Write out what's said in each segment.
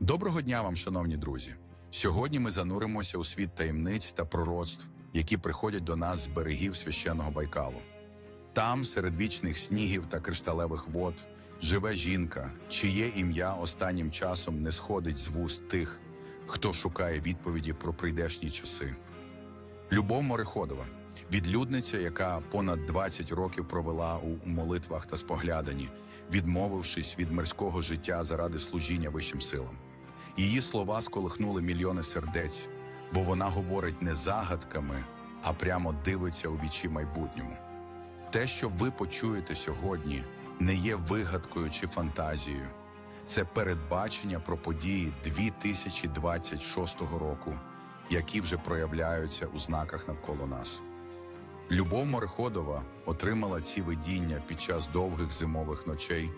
Доброго дня вам, шановні друзі! Сьогодні ми зануримося у світ таємниць та пророцтв, які приходять до нас з берегів священного Байкалу. Там, серед вічних снігів та кришталевих вод, живе жінка, чиє ім'я останнім часом не сходить з вуст тих, хто шукає відповіді про прийдешні часи. Любов Мореходова, відлюдниця, яка понад 20 років провела у молитвах та спогляданні, відмовившись від мирського життя заради служіння вищим силам. Її слова сколихнули мільйони сердець, бо вона говорить не загадками, а прямо дивиться у вічі майбутньому. Те, що ви почуєте сьогодні, не є вигадкою чи фантазією. Це передбачення про події 2026 року, які вже проявляються у знаках навколо нас. Любов Мореходова отримала ці видіння під час довгих зимових ночей,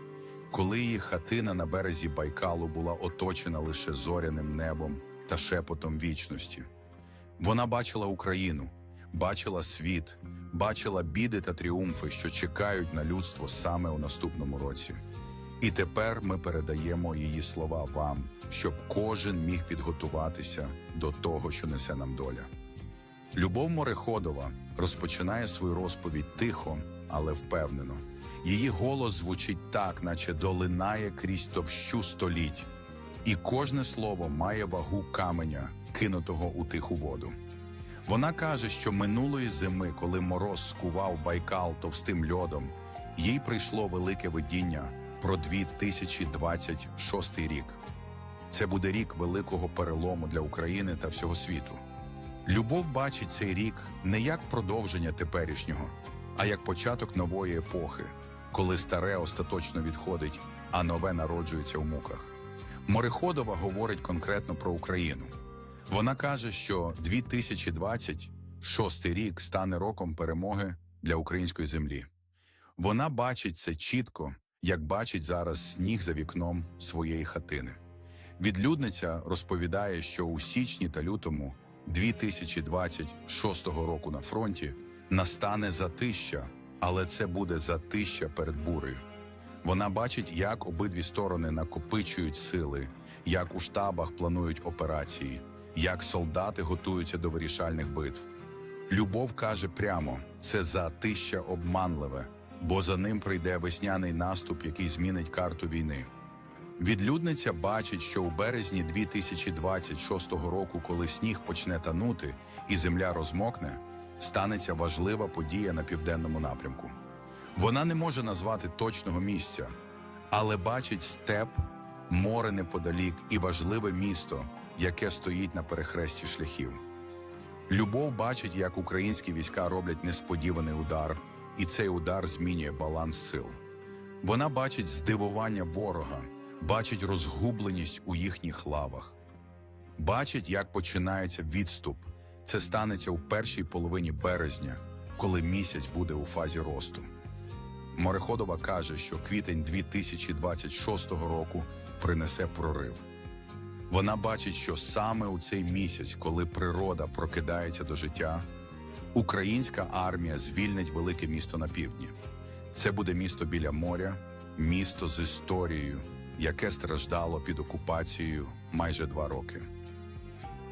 коли її хатина на березі Байкалу була оточена лише зоряним небом та шепотом вічності. Вона бачила Україну, бачила світ, бачила біди та тріумфи, що чекають на людство саме у наступному році. І тепер ми передаємо її слова вам, щоб кожен міг підготуватися до того, що несе нам доля. Любов Мореходова розпочинає свою розповідь тихо, але впевнено. Її голос звучить так, наче долинає крізь товщу століть, і кожне слово має вагу каменя, кинутого у тиху воду. Вона каже, що минулої зими, коли мороз скував Байкал товстим льодом, їй прийшло велике видіння про 2026 рік. Це буде рік великого перелому для України та всього світу. Любов бачить цей рік не як продовження теперішнього, а як початок нової епохи, коли старе остаточно відходить, а нове народжується у муках. Мореходова говорить конкретно про Україну. Вона каже, що 2026 рік стане роком перемоги для української землі. Вона бачить це чітко, як бачить зараз сніг за вікном своєї хатини. Відлюдниця розповідає, що у січні та лютому 2026 року на фронті настане затища, але це буде затища перед бурею. Вона бачить, як обидві сторони накопичують сили, як у штабах планують операції, як солдати готуються до вирішальних битв. Любов каже прямо: це затища обманливе, бо за ним прийде весняний наступ, який змінить карту війни. Відлюдниця бачить, що у березні 2026 року, коли сніг почне танути і земля розмокне, станеться важлива подія на південному напрямку. Вона не може назвати точного місця, але бачить степ, море неподалік і важливе місто, яке стоїть на перехресті шляхів. Любов бачить, як українські війська роблять несподіваний удар, і цей удар змінює баланс сил. Вона бачить здивування ворога, бачить розгубленість у їхніх лавах, бачить, як починається відступ. Це станеться у першій половині березня, коли місяць буде у фазі росту. Мореходова каже, що квітень 2026 року принесе прорив. Вона бачить, що саме у цей місяць, коли природа прокидається до життя, українська армія звільнить велике місто на півдні. Це буде місто біля моря, місто з історією, яке страждало під окупацією майже два роки.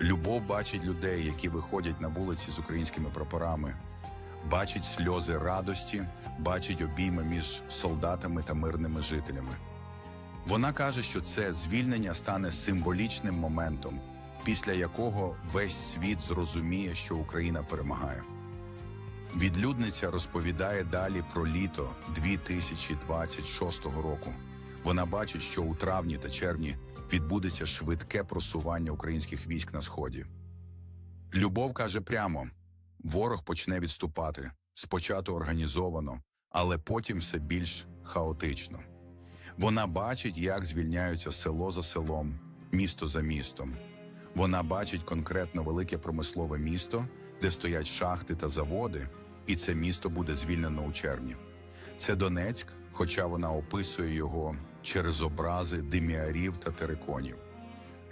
Любов бачить людей, які виходять на вулиці з українськими прапорами, бачить сльози радості, бачить обійми між солдатами та мирними жителями. Вона каже, що це звільнення стане символічним моментом, після якого весь світ зрозуміє, що Україна перемагає. Відлюдниця розповідає далі про літо 2026 року. Вона бачить, що у травні та червні відбудеться швидке просування українських військ на сході. Любов каже прямо: ворог почне відступати спочатку організовано, але потім все більш хаотично. Вона бачить, як звільняються село за селом, місто за містом. Вона бачить конкретно велике промислове місто, де стоять шахти та заводи, і це місто буде звільнено у червні. Це Донецьк, хоча вона описує його через образи диміарів та териконів.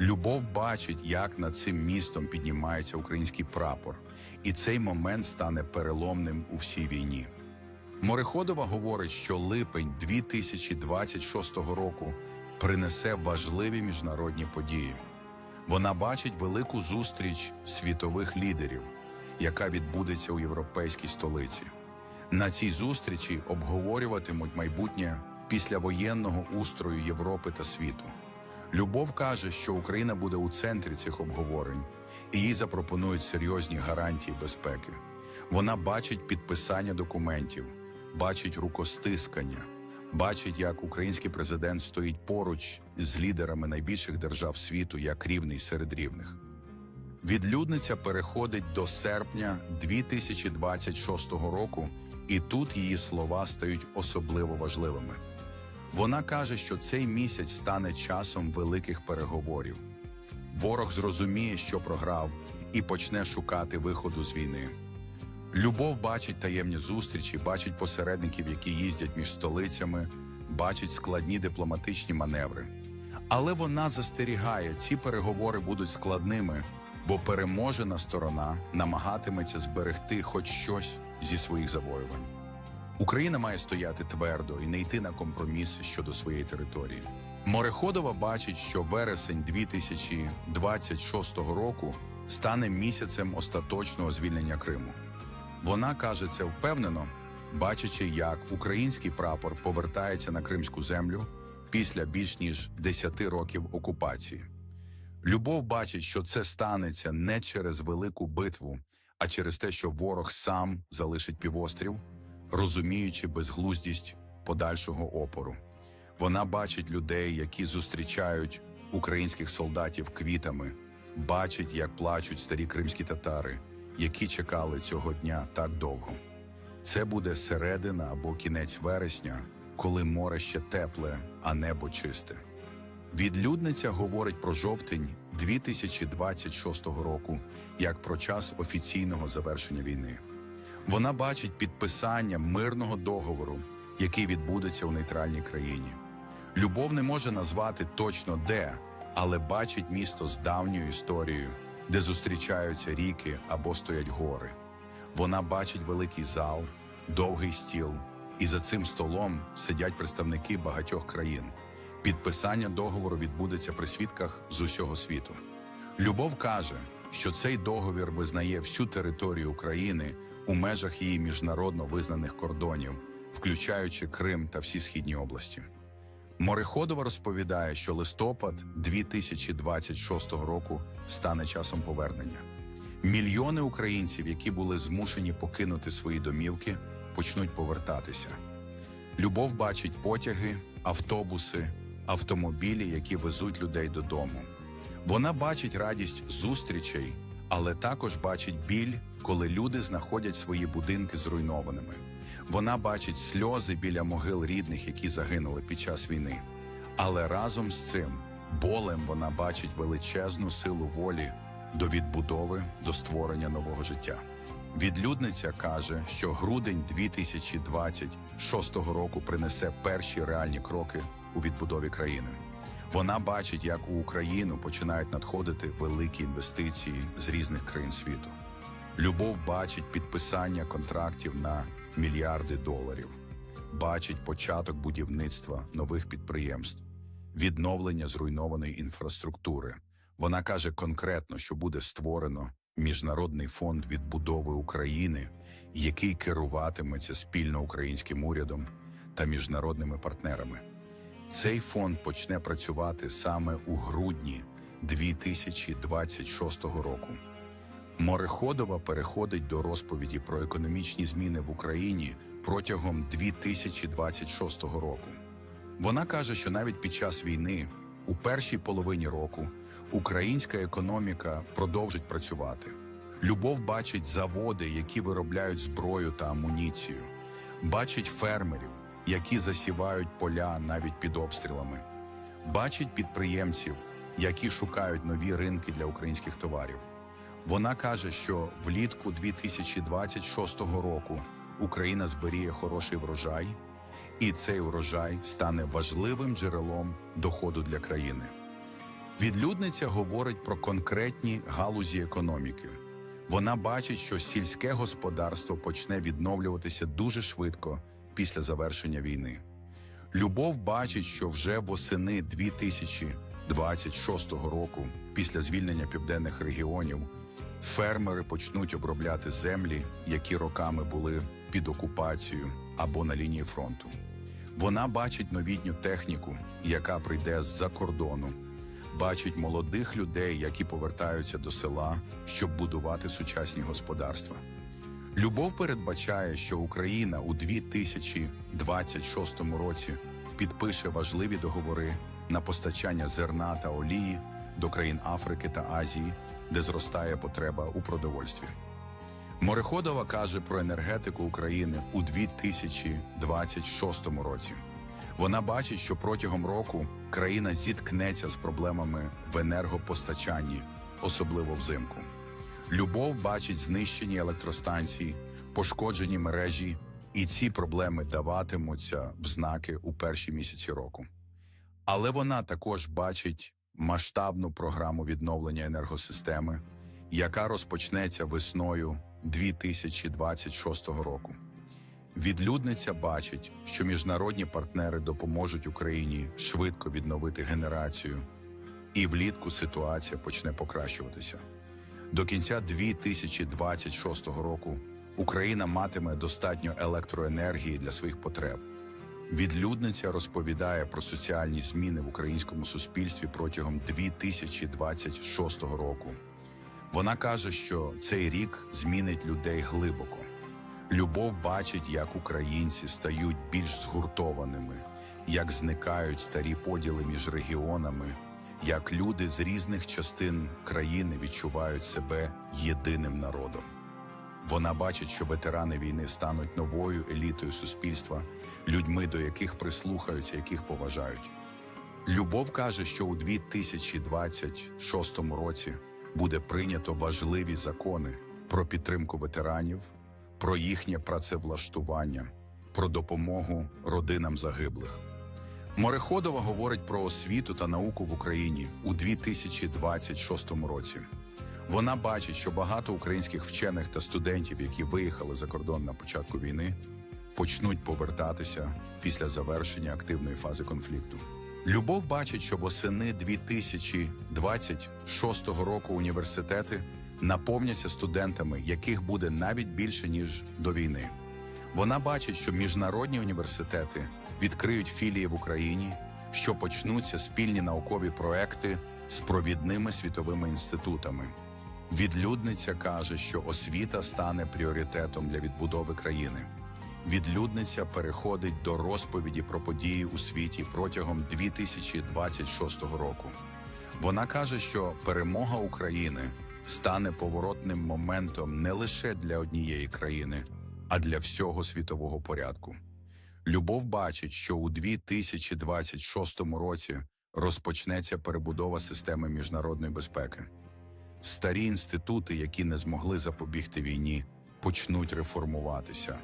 Любов бачить, як над цим містом піднімається український прапор, і цей момент стане переломним у всій війні. Мореходова говорить, що липень 2026 року принесе важливі міжнародні події. Вона бачить велику зустріч світових лідерів, яка відбудеться у європейській столиці. На цій зустрічі обговорюватимуть майбутнє післявоєнного устрою Європи та світу. Любов каже, що Україна буде у центрі цих обговорень, і їй запропонують серйозні гарантії безпеки. Вона бачить підписання документів, бачить рукостискання, бачить, як український президент стоїть поруч з лідерами найбільших держав світу як рівний серед рівних. Відлюдниця переходить до серпня 2026 року, і тут її слова стають особливо важливими. Вона каже, що цей місяць стане часом великих переговорів. Ворог зрозуміє, що програв, і почне шукати виходу з війни. Любов бачить таємні зустрічі, бачить посередників, які їздять між столицями, бачить складні дипломатичні маневри. Але вона застерігає, ці переговори будуть складними, бо переможена сторона намагатиметься зберегти хоч щось зі своїх завоювань. Україна має стояти твердо і не йти на компроміси щодо своєї території. Мореходова бачить, що вересень 2026 року стане місяцем остаточного звільнення Криму. Вона каже це впевнено, бачачи, як український прапор повертається на кримську землю після більш ніж 10 років окупації. Любов бачить, що це станеться не через велику битву, а через те, що ворог сам залишить півострів, розуміючи безглуздість подальшого опору. Вона бачить людей, які зустрічають українських солдатів квітами, бачить, як плачуть старі кримські татари, які чекали цього дня так довго. Це буде середина або кінець вересня, коли море ще тепле, а небо чисте. Відлюдниця говорить про жовтень 2026 року як про час офіційного завершення війни. Вона бачить підписання мирного договору, який відбудеться у нейтральній країні. Любов не може назвати точно де, але бачить місто з давньою історією, де зустрічаються ріки або стоять гори. Вона бачить великий зал, довгий стіл, і за цим столом сидять представники багатьох країн. Підписання договору відбудеться при свідках з усього світу. Любов каже, що цей договір визнає всю територію України у межах її міжнародно визнаних кордонів, включаючи Крим та всі східні області. Мореходова розповідає, що листопад 2026 року стане часом повернення. Мільйони українців, які були змушені покинути свої домівки, почнуть повертатися. Любов бачить потяги, автобуси, автомобілі, які везуть людей додому. Вона бачить радість зустрічей, але також бачить біль, коли люди знаходять свої будинки зруйнованими. Вона бачить сльози біля могил рідних, які загинули під час війни. Але разом з цим болем вона бачить величезну силу волі до відбудови, до створення нового життя. Відлюдниця каже, що грудень 2026 року принесе перші реальні кроки у відбудові країни. Вона бачить, як у Україну починають надходити великі інвестиції з різних країн світу. Любов бачить підписання контрактів на мільярди доларів, бачить початок будівництва нових підприємств, відновлення зруйнованої інфраструктури. Вона каже конкретно, що буде створено міжнародний фонд відбудови України, який керуватиметься спільно українським урядом та міжнародними партнерами. Цей фонд почне працювати саме у грудні 2026 року. Мореходова переходить до розповіді про економічні зміни в Україні протягом 2026 року. Вона каже, що навіть під час війни, у першій половині року, українська економіка продовжить працювати. Любов бачить заводи, які виробляють зброю та амуніцію, бачить фермерів, які засівають поля навіть під обстрілами, бачить підприємців, які шукають нові ринки для українських товарів. Вона каже, що влітку 2026 року Україна зберіє хороший врожай, і цей урожай стане важливим джерелом доходу для країни. Відлюдниця говорить про конкретні галузі економіки. Вона бачить, що сільське господарство почне відновлюватися дуже швидко після завершення війни. Любов бачить, що вже восени 2026 року, після звільнення південних регіонів, фермери почнуть обробляти землі, які роками були під окупацією або на лінії фронту. Вона бачить новітню техніку, яка прийде з-за кордону, бачить молодих людей, які повертаються до села, щоб будувати сучасні господарства. Любов передбачає, що Україна у 2026 році підпише важливі договори на постачання зерна та олії до країн Африки та Азії, де зростає потреба у продовольстві. Мореходова каже про енергетику України у 2026 році. Вона бачить, що протягом року країна зіткнеться з проблемами в енергопостачанні, особливо взимку. Любов бачить знищені електростанції, пошкоджені мережі, і ці проблеми даватимуться в знаки у перші місяці року. Але вона також бачить масштабну програму відновлення енергосистеми, яка розпочнеться весною 2026 року. Відлюдниця бачить, що міжнародні партнери допоможуть Україні швидко відновити генерацію, і влітку ситуація почне покращуватися. До кінця 2026 року Україна матиме достатньо електроенергії для своїх потреб. Відлюдниця розповідає про соціальні зміни в українському суспільстві протягом 2026 року. Вона каже, що цей рік змінить людей глибоко. Любов бачить, як українці стають більш згуртованими, як зникають старі поділи між регіонами, як люди з різних частин країни відчувають себе єдиним народом. Вона бачить, що ветерани війни стануть новою елітою суспільства, людьми, до яких прислухаються, яких поважають. Любов каже, що у 2026 році буде прийнято важливі закони про підтримку ветеранів, про їхнє працевлаштування, про допомогу родинам загиблих. Мореходова говорить про освіту та науку в Україні у 2026 році. Вона бачить, що багато українських вчених та студентів, які виїхали за кордон на початку війни, почнуть повертатися після завершення активної фази конфлікту. Любов бачить, що восени 2026 року університети наповняться студентами, яких буде навіть більше ніж до війни. Вона бачить, що міжнародні університети відкриють філії в Україні, що почнуться спільні наукові проекти з провідними світовими інститутами. Відлюдниця каже, що освіта стане пріоритетом для відбудови країни. Відлюдниця переходить до розповіді про події у світі протягом 2026 року. Вона каже, що перемога України стане поворотним моментом не лише для однієї країни, а для всього світового порядку. Любов бачить, що у 2026 році розпочнеться перебудова системи міжнародної безпеки. Старі інститути, які не змогли запобігти війні, почнуть реформуватися.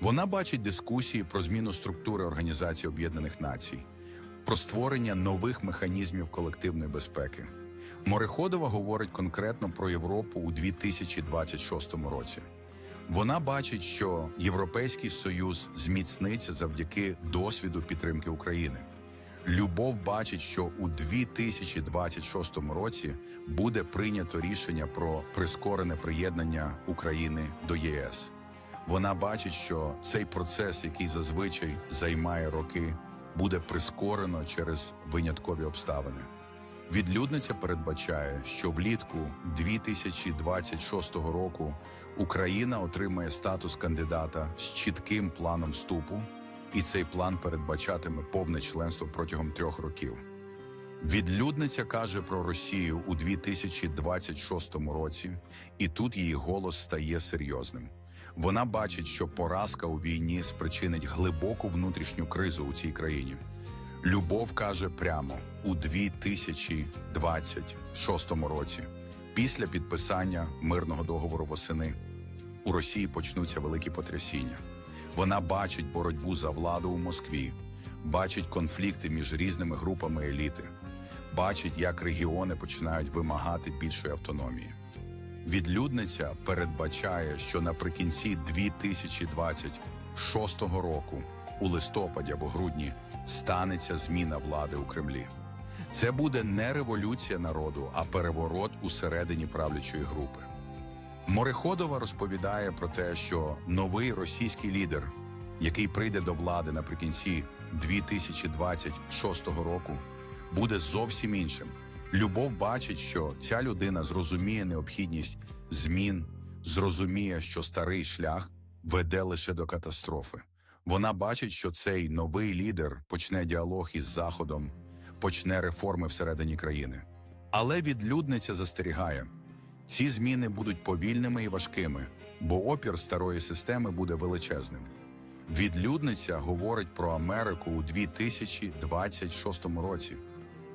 Вона бачить дискусії про зміну структури Організації Об'єднаних Націй, про створення нових механізмів колективної безпеки. Мореходова говорить конкретно про Європу у 2026 році. Вона бачить, що Європейський Союз зміцниться завдяки досвіду підтримки України. Любов бачить, що у 2026 році буде прийнято рішення про прискорене приєднання України до ЄС. Вона бачить, що цей процес, який зазвичай займає роки, буде прискорено через виняткові обставини. Відлюдниця передбачає, що влітку 2026 року Україна отримає статус кандидата з чітким планом вступу, і цей план передбачатиме повне членство протягом трьох років. Відлюдниця каже про Росію у 2026 році, і тут її голос стає серйозним. Вона бачить, що поразка у війні спричинить глибоку внутрішню кризу у цій країні. Любов каже прямо у 2026 році, після підписання мирного договору восени, у Росії почнуться великі потрясіння. Вона бачить боротьбу за владу у Москві, бачить конфлікти між різними групами еліти, бачить, як регіони починають вимагати більшої автономії. Відлюдниця передбачає, що наприкінці 2026 року у листопаді або грудні станеться зміна влади у Кремлі. Це буде не революція народу, а переворот усередині правлячої групи. Мореходова розповідає про те, що новий російський лідер, який прийде до влади наприкінці 2026 року, буде зовсім іншим. Любов бачить, що ця людина зрозуміє необхідність змін, зрозуміє, що старий шлях веде лише до катастрофи. Вона бачить, що цей новий лідер почне діалог із Заходом, почне реформи всередині країни. Але відлюдниця застерігає. Ці зміни будуть повільними і важкими, бо опір старої системи буде величезним. Відлюдниця говорить про Америку у 2026 році.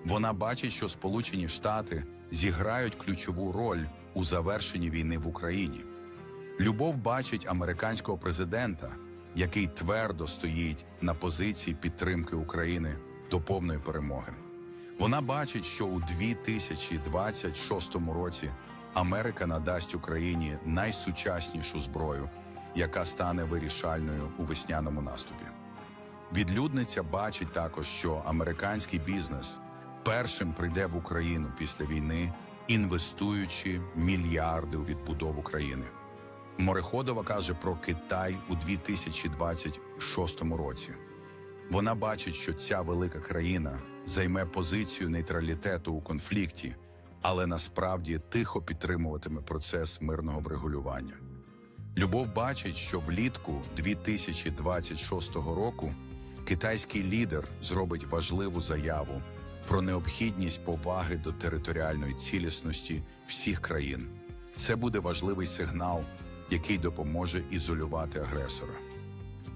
Вона бачить, що Сполучені Штати зіграють ключову роль у завершенні війни в Україні. Любов бачить американського президента, який твердо стоїть на позиції підтримки України до повної перемоги. Вона бачить, що у 2026 році Америка надасть Україні найсучаснішу зброю, яка стане вирішальною у весняному наступі. Відлюдниця бачить також, що американський бізнес першим прийде в Україну після війни, інвестуючи мільярди у відбудову країни. Мореходова каже про Китай у 2026 році. Вона бачить, що ця велика країна займе позицію нейтралітету у конфлікті, але насправді тихо підтримуватиме процес мирного врегулювання. Любов бачить, що влітку 2026 року китайський лідер зробить важливу заяву про необхідність поваги до територіальної цілісності всіх країн. Це буде важливий сигнал, який допоможе ізолювати агресора.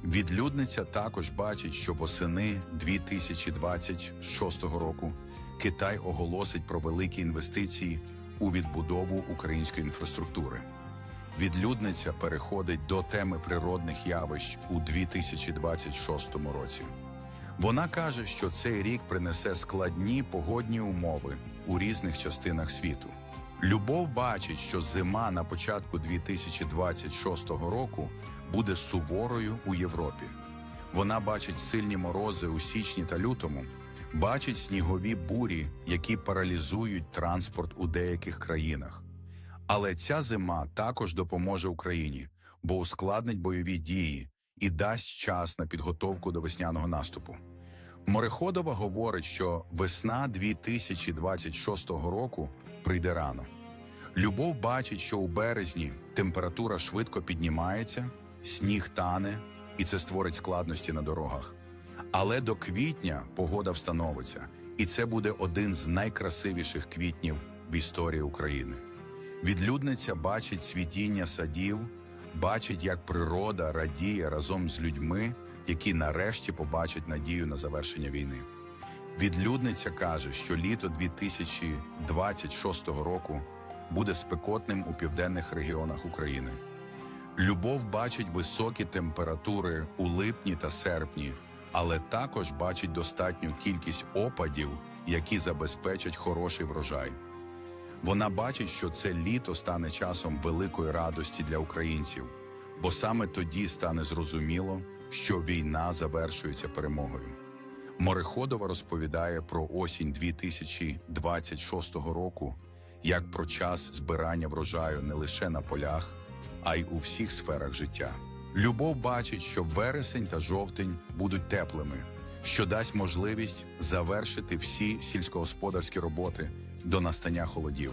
Відлюдниця також бачить, що восени 2026 року Китай оголосить про великі інвестиції у відбудову української інфраструктури. Відлюдниця переходить до теми природних явищ у 2026 році. Вона каже, що цей рік принесе складні погодні умови у різних частинах світу. Любов бачить, що зима на початку 2026 року буде суворою у Європі. Вона бачить сильні морози у січні та лютому, бачить снігові бурі, які паралізують транспорт у деяких країнах. Але ця зима також допоможе Україні, бо ускладнить бойові дії і дасть час на підготовку до весняного наступу. Мореходова говорить, що весна 2026 року прийде рано. Любов бачить, що у березні температура швидко піднімається, сніг тане, і це створить складності на дорогах. Але до квітня погода встановиться, і це буде один з найкрасивіших квітнів в історії України. Відлюдниця бачить цвітіння садів, бачить, як природа радіє разом з людьми, які нарешті побачать надію на завершення війни. Відлюдниця каже, що літо 2026 року буде спекотним у південних регіонах України. Любов бачить високі температури у липні та серпні, але також бачить достатню кількість опадів, які забезпечать хороший врожай. Вона бачить, що це літо стане часом великої радості для українців, бо саме тоді стане зрозуміло, що війна завершується перемогою. Мореходова розповідає про осінь 2026 року як про час збирання врожаю не лише на полях, а й у всіх сферах життя. Любов бачить, що вересень та жовтень будуть теплими, що дасть можливість завершити всі сільськогосподарські роботи до настання холодів.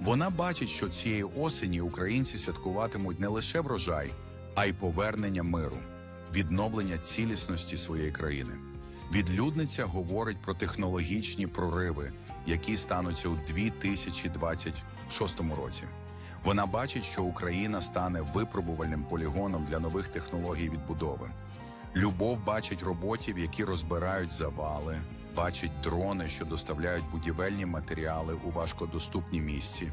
Вона бачить, що цієї осені українці святкуватимуть не лише врожай, а й повернення миру, відновлення цілісності своєї країни. Відлюдниця говорить про технологічні прориви, які стануться у 2026 році. Вона бачить, що Україна стане випробувальним полігоном для нових технологій відбудови. Любов бачить роботів, які розбирають завали, бачить дрони, що доставляють будівельні матеріали у важкодоступні місці,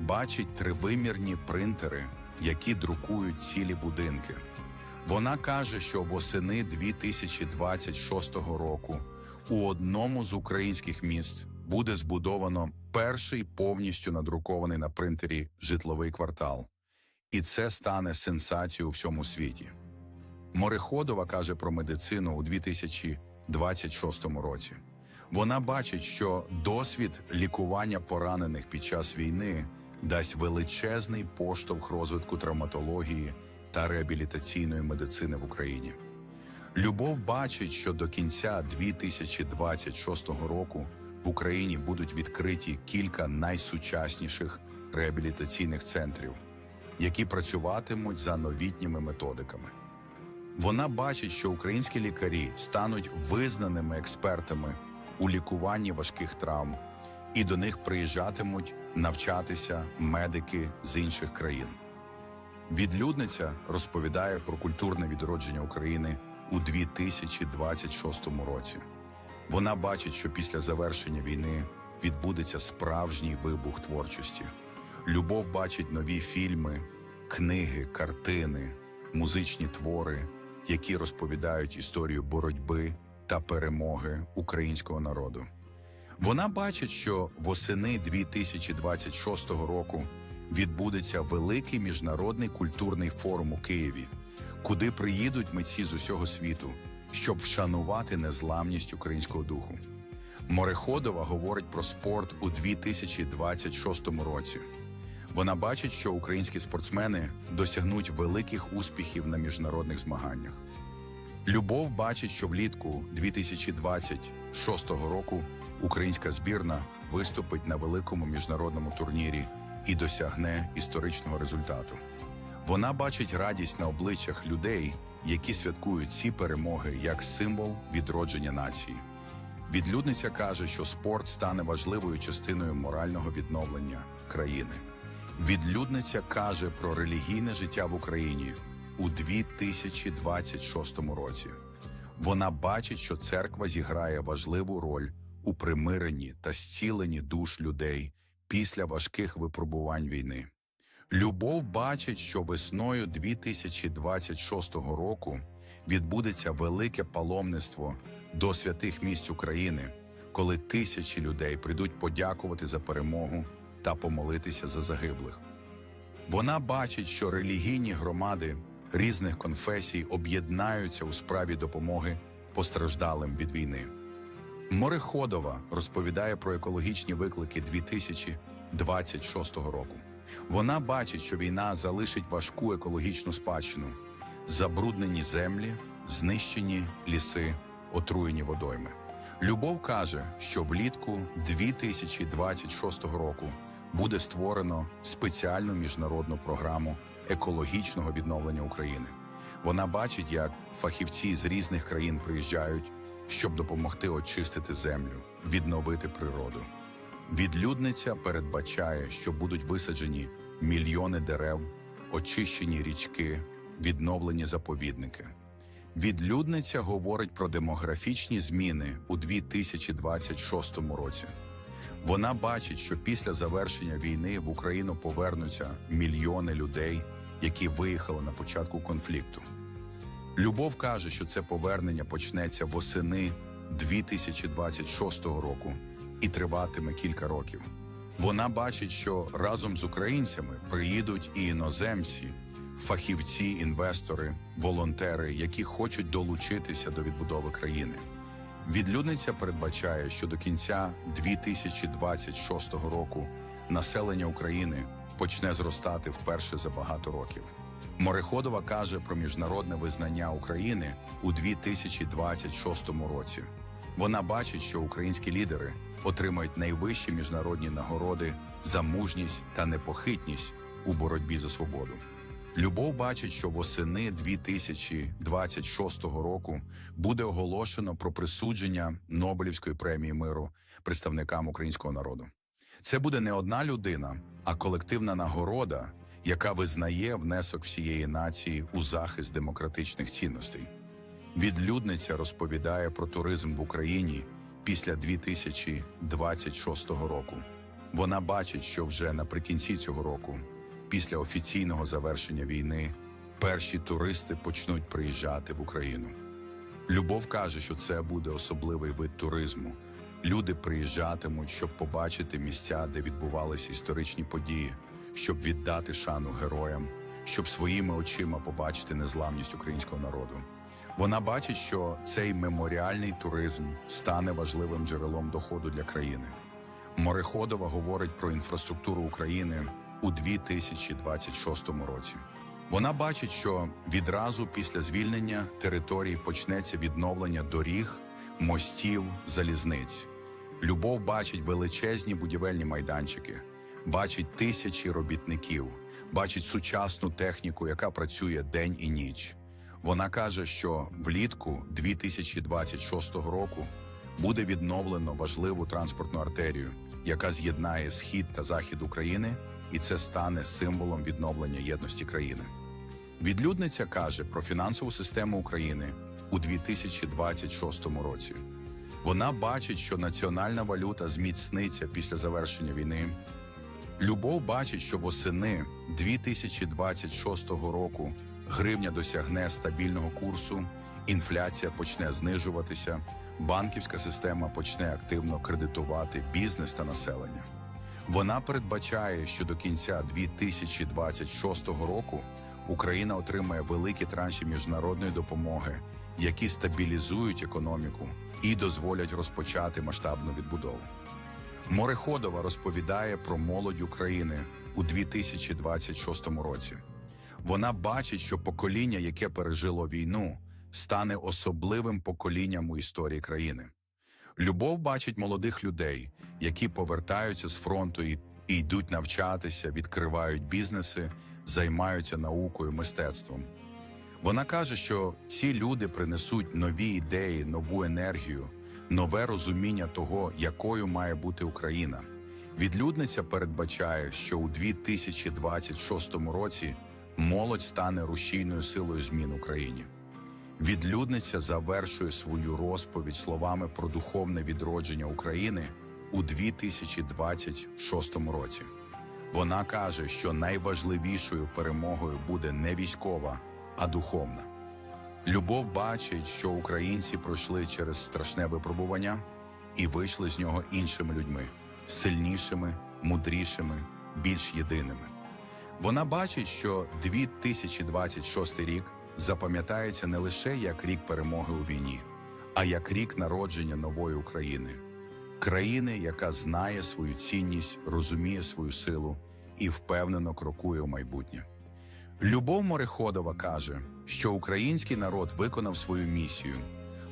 бачить тривимірні принтери, які друкують цілі будинки. Вона каже, що восени 2026 року у одному з українських міст буде збудовано перший повністю надрукований на принтері житловий квартал, і це стане сенсацією у всьому світі. Мореходова каже про медицину у 2026 році. Вона бачить, що досвід лікування поранених під час війни дасть величезний поштовх розвитку травматології та реабілітаційної медицини в Україні. Любов бачить, що до кінця 2026 року в Україні будуть відкриті кілька найсучасніших реабілітаційних центрів, які працюватимуть за новітніми методиками. Вона бачить, що українські лікарі стануть визнаними експертами у лікуванні важких травм, і до них приїжджатимуть навчатися медики з інших країн. Відлюдниця розповідає про культурне відродження України у 2026 році. Вона бачить, що після завершення війни відбудеться справжній вибух творчості. Любов бачить нові фільми, книги, картини, музичні твори, які розповідають історію боротьби та перемоги українського народу. Вона бачить, що восени 2026 року відбудеться великий міжнародний культурний форум у Києві, куди приїдуть митці з усього світу, щоб вшанувати незламність українського духу. Мореходова говорить про спорт у 2026 році. Вона бачить, що українські спортсмени досягнуть великих успіхів на міжнародних змаганнях. Любов бачить, що влітку 2026 року українська збірна виступить на великому міжнародному турнірі і досягне історичного результату. Вона бачить радість на обличчях людей, які святкують ці перемоги як символ відродження нації. Відлюдниця каже, що спорт стане важливою частиною морального відновлення країни. Відлюдниця каже про релігійне життя в Україні у 2026 році. Вона бачить, що церква зіграє важливу роль у примиренні та зціленні душ людей після важких випробувань війни. Любов бачить, що весною 2026 року відбудеться велике паломництво до святих місць України, коли тисячі людей прийдуть подякувати за перемогу та помолитися за загиблих. Вона бачить, що релігійні громади різних конфесій об'єднаються у справі допомоги постраждалим від війни. Мореходова розповідає про екологічні виклики 2026 року. Вона бачить, що війна залишить важку екологічну спадщину, забруднені землі, знищені ліси, отруєні водойми. Любов каже, що влітку 2026 року буде створено спеціальну міжнародну програму екологічного відновлення України. Вона бачить, як фахівці з різних країн приїжджають, щоб допомогти очистити землю, відновити природу. Відлюдниця передбачає, що будуть висаджені мільйони дерев, очищені річки, відновлені заповідники. Відлюдниця говорить про демографічні зміни у 2026 році. Вона бачить, що після завершення війни в Україну повернуться мільйони людей, які виїхали на початку конфлікту. Любов каже, що це повернення почнеться восени 2026 року і триватиме кілька років. Вона бачить, що разом з українцями приїдуть і іноземці, фахівці, інвестори, волонтери, які хочуть долучитися до відбудови країни. Відлюдниця передбачає, що до кінця 2026 року населення України почне зростати вперше за багато років. Мореходова каже про міжнародне визнання України у 2026 році. Вона бачить, що українські лідери отримають найвищі міжнародні нагороди за мужність та непохитність у боротьбі за свободу. Любов бачить, що восени 2026 року буде оголошено про присудження Нобелівської премії миру представникам українського народу. Це буде не одна людина, а колективна нагорода, яка визнає внесок всієї нації у захист демократичних цінностей. Відлюдниця розповідає про туризм в Україні після 2026 року. Вона бачить, що вже наприкінці цього року, після офіційного завершення війни, перші туристи почнуть приїжджати в Україну. Любов каже, що це буде особливий вид туризму. Люди приїжджатимуть, щоб побачити місця, де відбувалися історичні події, щоб віддати шану героям, щоб своїми очима побачити незламність українського народу. Вона бачить, що цей меморіальний туризм стане важливим джерелом доходу для країни. Мореходова говорить про інфраструктуру України у 2026 році. Вона бачить, що відразу після звільнення території почнеться відновлення доріг, мостів, залізниць. Любов бачить величезні будівельні майданчики, бачить тисячі робітників, бачить сучасну техніку, яка працює день і ніч. Вона каже, що влітку 2026 року буде відновлено важливу транспортну артерію, яка з'єднає схід та захід України, і це стане символом відновлення єдності країни. Відлюдниця каже про фінансову систему України у 2026 році. Вона бачить, що національна валюта зміцниться після завершення війни. Любов бачить, що восени 2026 року гривня досягне стабільного курсу, інфляція почне знижуватися, банківська система почне активно кредитувати бізнес та населення. Вона передбачає, що до кінця 2026 року Україна отримає великі транші міжнародної допомоги, які стабілізують економіку і дозволять розпочати масштабну відбудову. Мореходова розповідає про молодь України у 2026 році. Вона бачить, що покоління, яке пережило війну, стане особливим поколінням у історії країни. Любов бачить молодих людей, які повертаються з фронту і, йдуть навчатися, відкривають бізнеси, займаються наукою, мистецтвом. Вона каже, що ці люди принесуть нові ідеї, нову енергію, нове розуміння того, якою має бути Україна. Відлюдниця передбачає, що у 2026 році молодь стане рушійною силою змін Україні. Відлюдниця завершує свою розповідь словами про духовне відродження України у 2026 році. Вона каже, що найважливішою перемогою буде не військова, а духовна. Любов бачить, що українці пройшли через страшне випробування і вийшли з нього іншими людьми, сильнішими, мудрішими, більш єдиними. Вона бачить, що 2026 рік запам'ятається не лише як рік перемоги у війні, а як рік народження нової України, країни, яка знає свою цінність, розуміє свою силу і впевнено крокує у майбутнє. Любов Мореходова каже, що український народ виконав свою місію,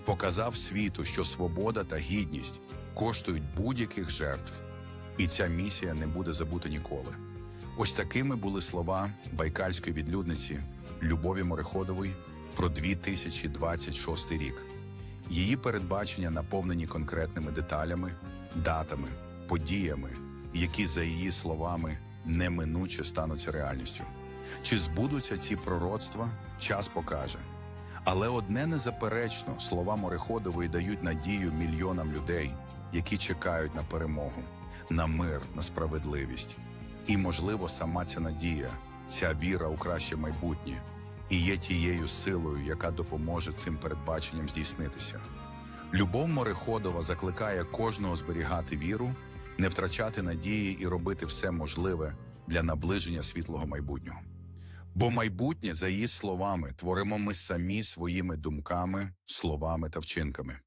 показав світу, що свобода та гідність коштують будь-яких жертв, і ця місія не буде забута ніколи. Ось такими були слова байкальської відлюдниці Любові Мореходової про 2026 рік. Її передбачення наповнені конкретними деталями, датами, подіями, які, за її словами, неминуче стануться реальністю. Чи збудуться ці пророцтва, час покаже. Але одне незаперечно слова Мореходової дають надію мільйонам людей, які чекають на перемогу, на мир, на справедливість. І, можливо, сама ця надія, ця віра у краще майбутнє, і є тією силою, яка допоможе цим передбаченням здійснитися. Любов Мореходова закликає кожного зберігати віру, не втрачати надії і робити все можливе для наближення світлого майбутнього. Бо майбутнє, за її словами, творимо ми самі своїми думками, словами та вчинками.